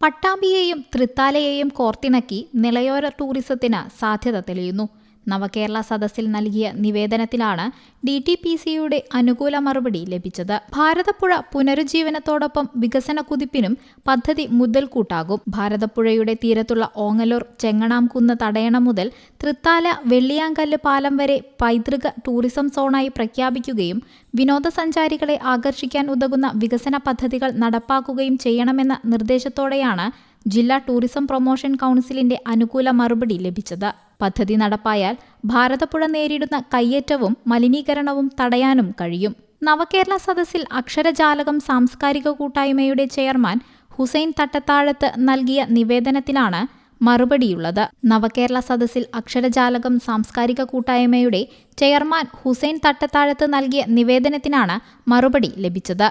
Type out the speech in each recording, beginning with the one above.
പട്ടാമ്പിയെയും തൃത്താലയെയും കോർത്തിണക്കി നിലയോര ടൂറിസത്തിന് സാധ്യത തെളിയുന്നു നവകേരള സദസ്സിൽ നൽകിയ നിവേദനത്തിലാണ് ഡി ടി പി സിയുടെ അനുകൂല മറുപടി ലഭിച്ചത്. ഭാരതപ്പുഴ പുനരുജ്ജീവനത്തോടൊപ്പം വികസന കുതിപ്പിനും പദ്ധതി മുതൽക്കൂട്ടാകും. ഭാരതപ്പുഴയുടെ തീരത്തുള്ള ഓങ്ങലൂർ ചെങ്ങണാംകുന്ന് തടയണം മുതൽ തൃത്താല വെള്ളിയാങ്കല്ല് പാലം വരെ പൈതൃക ടൂറിസം സോണായി പ്രഖ്യാപിക്കുകയും വിനോദസഞ്ചാരികളെ ആകർഷിക്കാൻ ഉതകുന്ന വികസന പദ്ധതികൾ നടപ്പാക്കുകയും ചെയ്യണമെന്ന നിർദ്ദേശത്തോടെയാണ് ജില്ലാ ടൂറിസം പ്രൊമോഷൻ കൗൺസിലിന്റെ അനുകൂല മറുപടി ലഭിച്ചത്. പദ്ധതി നടപ്പായാൽ ഭാരതപ്പുഴ നേരിടുന്ന കയ്യേറ്റവും മലിനീകരണവും തടയാനും കഴിയും. നവകേരള സദസ്സിൽ അക്ഷരജാലകം സാംസ്കാരിക കൂട്ടായ്മയുടെ ചെയർമാൻ ഹുസൈൻ തട്ടത്താഴത്ത് നൽകിയ നിവേദനത്തിലാണ് മറുപടിയുള്ളത്. നവകേരള സദസ്സിൽ അക്ഷരജാലകം സാംസ്കാരിക കൂട്ടായ്മയുടെ ചെയർമാൻ ഹുസൈൻ തട്ടത്താഴത്ത് നൽകിയ നിവേദനത്തിനാണ് മറുപടി ലഭിച്ചത്.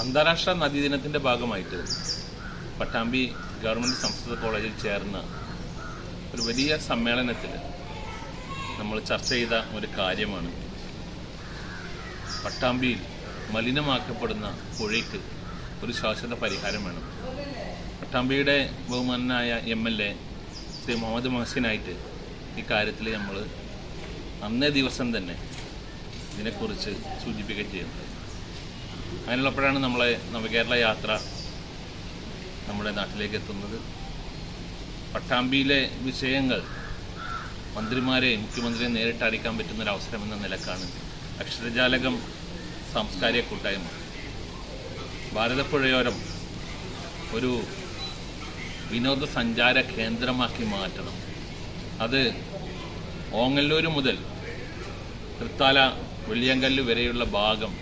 അന്താരാഷ്ട്ര നദീദിനത്തിന്റെ ഭാഗമായിട്ട് പട്ടാമ്പി ഗവൺമെന്റ് സംസ്കൃത കോളേജിൽ ചേർന്ന ഒരു വലിയ സമ്മേളനത്തിൽ നമ്മൾ ചർച്ച ചെയ്ത ഒരു കാര്യമാണ് പട്ടാമ്പിയിൽ മലിനമാക്കപ്പെടുന്ന പുഴയ്ക്ക് ഒരു ശാശ്വത പരിഹാരം വേണം. പട്ടാമ്പിയുടെ ബഹുമാനായ M L A Shri Muhammad മഹസിനായിട്ട് ഇക്കാര്യത്തിൽ നമ്മൾ അന്നേ ദിവസം തന്നെ ഇതിനെക്കുറിച്ച് സൂചിപ്പിക്കുകയും ചെയ്യുന്നത് അങ്ങനെയുള്ളപ്പോഴാണ് നമ്മളെ നവകേരള യാത്ര നമ്മുടെ നാട്ടിലേക്ക് എത്തുന്നത്. പട്ടാമ്പിയിലെ വിഷയങ്ങൾ മന്ത്രിമാരെ മുഖ്യമന്ത്രിയെ നേരിട്ട് അറിയിക്കാൻ പറ്റുന്ന ഒരു അവസരം എന്ന നിലക്കാണ് അക്ഷരജാലകം സാംസ്കാരിക കൂട്ടായ്മ. ഭാരതപ്പുഴയോരം ഒരു വിനോദസഞ്ചാര കേന്ദ്രമാക്കി മാറ്റണം. അത് ഓങ്ങല്ലൂർ മുതൽ തൃത്താല വെള്ളിയങ്കല്ല് വരെയുള്ള ഭാഗം.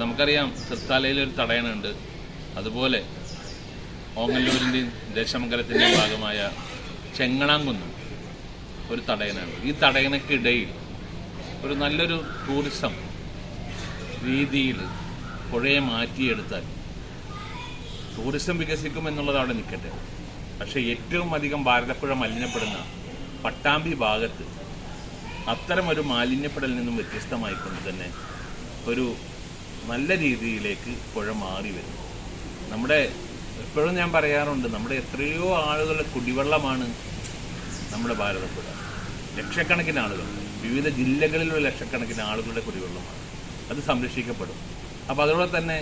നമുക്കറിയാം തൃത്താലയിൽ ഒരു തടയണുണ്ട്. അതുപോലെ ഓങ്ങല്ലൂരിന്റെയും ദേശമംഗലത്തിന്റെയും ഭാഗമായ ചെങ്ങണാങ്കുന്നം ഒരു തടയനാണ്. ഈ തടയനക്കിടയിൽ ഒരു നല്ലൊരു ടൂറിസം രീതിയിൽ പുഴയെ മാറ്റിയെടുത്താൽ ടൂറിസം വികസിക്കും എന്നുള്ളത് അവിടെ നിൽക്കട്ടെ. പക്ഷേ ഏറ്റവും അധികം ഭാരതപ്പുഴ മലിനപ്പെടുന്ന പട്ടാമ്പി ഭാഗത്ത് അത്തരം ഒരു മാലിന്യപ്പെടലിൽ നിന്നും വ്യത്യസ്തമായിക്കൊണ്ട് തന്നെ ഒരു നല്ല രീതിയിലേക്ക് പുഴ മാറി വരുന്നു. നമ്മുടെ എപ്പോഴും ഞാൻ പറയാറുണ്ട് നമ്മുടെ എത്രയോ ആളുകളുടെ കുടിവെള്ളമാണ് നമ്മുടെ ഭാരതപ്പുഴ. ലക്ഷക്കണക്കിന് ആളുകൾ വിവിധ ജില്ലകളിലുള്ള ലക്ഷക്കണക്കിന് ആളുകളുടെ കുടിവെള്ളമാണ്. അത് സംരക്ഷിക്കപ്പെടും. അപ്പോൾ അതുപോലെ തന്നെ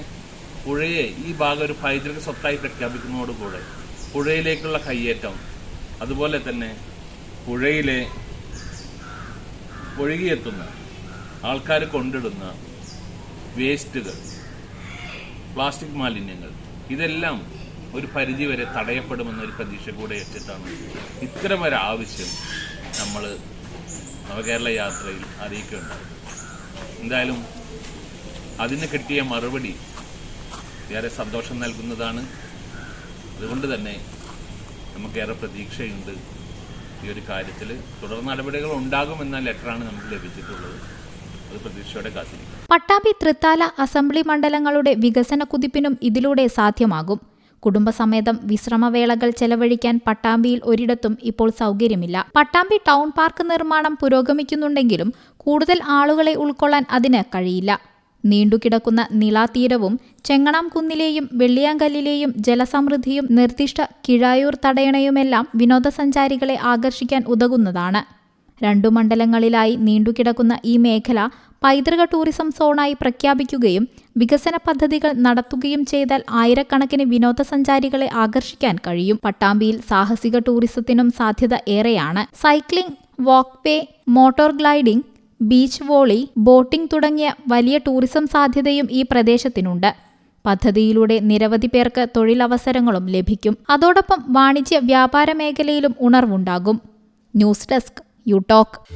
പുഴയെ ഈ ഭാഗം ഒരു പൈതൃക സ്വത്തായി പ്രഖ്യാപിക്കുന്നതോടുകൂടെ പുഴയിലേക്കുള്ള കയ്യേറ്റം അതുപോലെ തന്നെ പുഴയിലെ ഒഴുകിയെത്തുന്ന ആൾക്കാർ കൊണ്ടിടുന്ന വേസ്റ്റുകൾ പ്ലാസ്റ്റിക് മാലിന്യങ്ങൾ ഇതെല്ലാം ഒരു പരിധി വരെ തടയപ്പെടുമെന്നൊരു പ്രതീക്ഷ കൂടെ വെച്ചിട്ടാണ് ഇത്തരം ഒരു ആവശ്യം നമ്മൾ നവകേരള യാത്രയിൽ അറിയിക്കുകയുണ്ടായി എന്തായാലും അതിന് കിട്ടിയ മറുപടി ഏറെ സന്തോഷം നൽകുന്നതാണ്. അതുകൊണ്ട് തന്നെ നമുക്കേറെ പ്രതീക്ഷയുണ്ട് ഈ ഒരു കാര്യത്തിൽ തുടർ നടപടികൾ ഉണ്ടാകുമെന്ന ലെറ്ററാണ് നമുക്ക് ലഭിച്ചിട്ടുള്ളത്. അത് പട്ടാമ്പി തൃത്താല അസംബ്ലി മണ്ഡലങ്ങളുടെ വികസന കുതിപ്പിനും ഇതിലൂടെ സാധ്യമാകും. കുടുംബസമേതം വിശ്രമവേളകൾ ചെലവഴിക്കാൻ പട്ടാമ്പിയിൽ ഒരിടത്തും ഇപ്പോൾ സൗകര്യമില്ല. പട്ടാമ്പി ടൗൺ പാർക്ക് നിർമ്മാണം പുരോഗമിക്കുന്നുണ്ടെങ്കിലും കൂടുതൽ ആളുകളെ ഉൾക്കൊള്ളാൻ അതിന് കഴിയില്ല. നീണ്ടുകിടക്കുന്ന നിളാതീരവും ചെങ്ങണാം കുന്നിലെയും വെള്ളിയാങ്കല്ലിലെയും ജലസമൃദ്ധിയും നിർദ്ദിഷ്ട കിഴായൂർ തടയണയുമെല്ലാം വിനോദസഞ്ചാരികളെ ആകർഷിക്കാൻ ഉതകുന്നതാണ്. രണ്ടു മണ്ഡലങ്ങളിലായി നീണ്ടുകിടക്കുന്ന ഈ മേഖല പൈതൃക ടൂറിസം സോണായി പ്രഖ്യാപിക്കുകയും വികസന പദ്ധതികൾ നടത്തുകയും ചെയ്താൽ ആയിരക്കണക്കിന് വിനോദസഞ്ചാരികളെ ആകർഷിക്കാൻ കഴിയും. പട്ടാമ്പിയിൽ സാഹസിക ടൂറിസത്തിനും സാധ്യത ഏറെയാണ്. Cycling walk way motor gliding beach volley boating തുടങ്ങിയ വലിയ ടൂറിസം സാധ്യതയും ഈ പ്രദേശത്തിനുണ്ട്. പദ്ധതിയിലൂടെ നിരവധി പേർക്ക് തൊഴിലവസരങ്ങളും ലഭിക്കും. അതോടൊപ്പം വാണിജ്യ വ്യാപാര മേഖലയിലും ഉണർവുണ്ടാകും. News desk You talk.